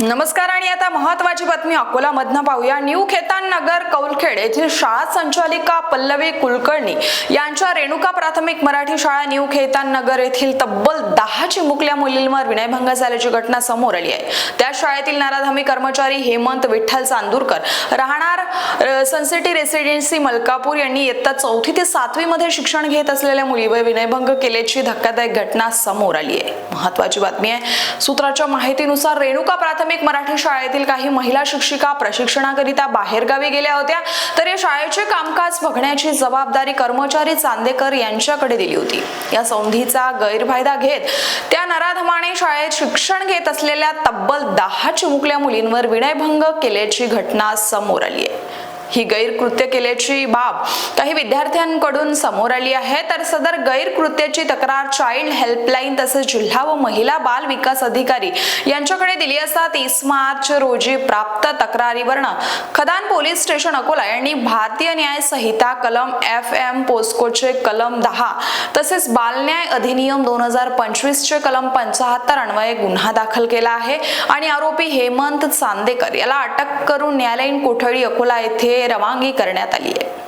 नमस्कार आणि आता महत्वाची बातमी अकोलामधनं पाहूया. न्यू खेतान नगर कौलखेड येथील शाळा संचालिका पल्लवी कुलकर्णी यांच्या रेणुका प्राथमिक मराठी शाळा न्यू खेतान नगर येथील तब्बल दहा चिमुकल्या मुलींवर विनयभंग झाल्याची घटना समोर आली आहे. त्या शाळेतील नराधमी कर्मचारी हेमंत विठ्ठल चांदूरकर राहणार सनसिटी रेसिडेन्सी मलकापूर यांनी इयत्ता चौथी ते सातवी मध्ये शिक्षण घेत असलेल्या मुलीवर विनयभंग केल्याची धक्कादायक घटना समोर आली आहे. महत्वाची बातमी आहे. सूत्राच्या माहितीनुसार रेणुका प्राथमिक मराठी शाळेतील काही महिला शिक्षिका प्रशिक्षणाकरिता बाहेरगावी गेल्या होत्या तर या शाळेचे कामकाज बघण्याची जबाबदारी कर्मचारी चांदेकर यांच्याकडे दिली होती. या संधीचा गैरफायदा घेत त्या नराधमाने शाळेत शिक्षण घेत असलेल्या तब्बल दहा चिमुकल्या मुलींवर विनयभंग केल्याची घटना समोर आली आहे. ही गैरकृत्य केल्याची बाब. काही विद्यार्थ्यांकडून समोर आली आहे. तर सदर गैरकृत्याची तक्रार चाइल्ड हेल्पलाईन तसेच जिल्हा व महिला बाल विकास अधिकारी यांच्याकडे दिली असता तीस मार्च रोजी प्राप्त तक्रारीवरनं खदान पोलीस स्टेशन अकोला यांनी भारतीय न्याय संहिता कलम एफ एम पोस्कोचे कलम दहा तसेच बालन्याय अधिनियम दोन हजार पंचवीसचे कलम पंचाहत्तर अन्वये गुन्हा दाखल केला आहे. आणि आरोपी हेमंत चांदेकर याला अटक करून न्यायालयीन कोठडी अकोला येथे रवानगी करण्यात आली आहे.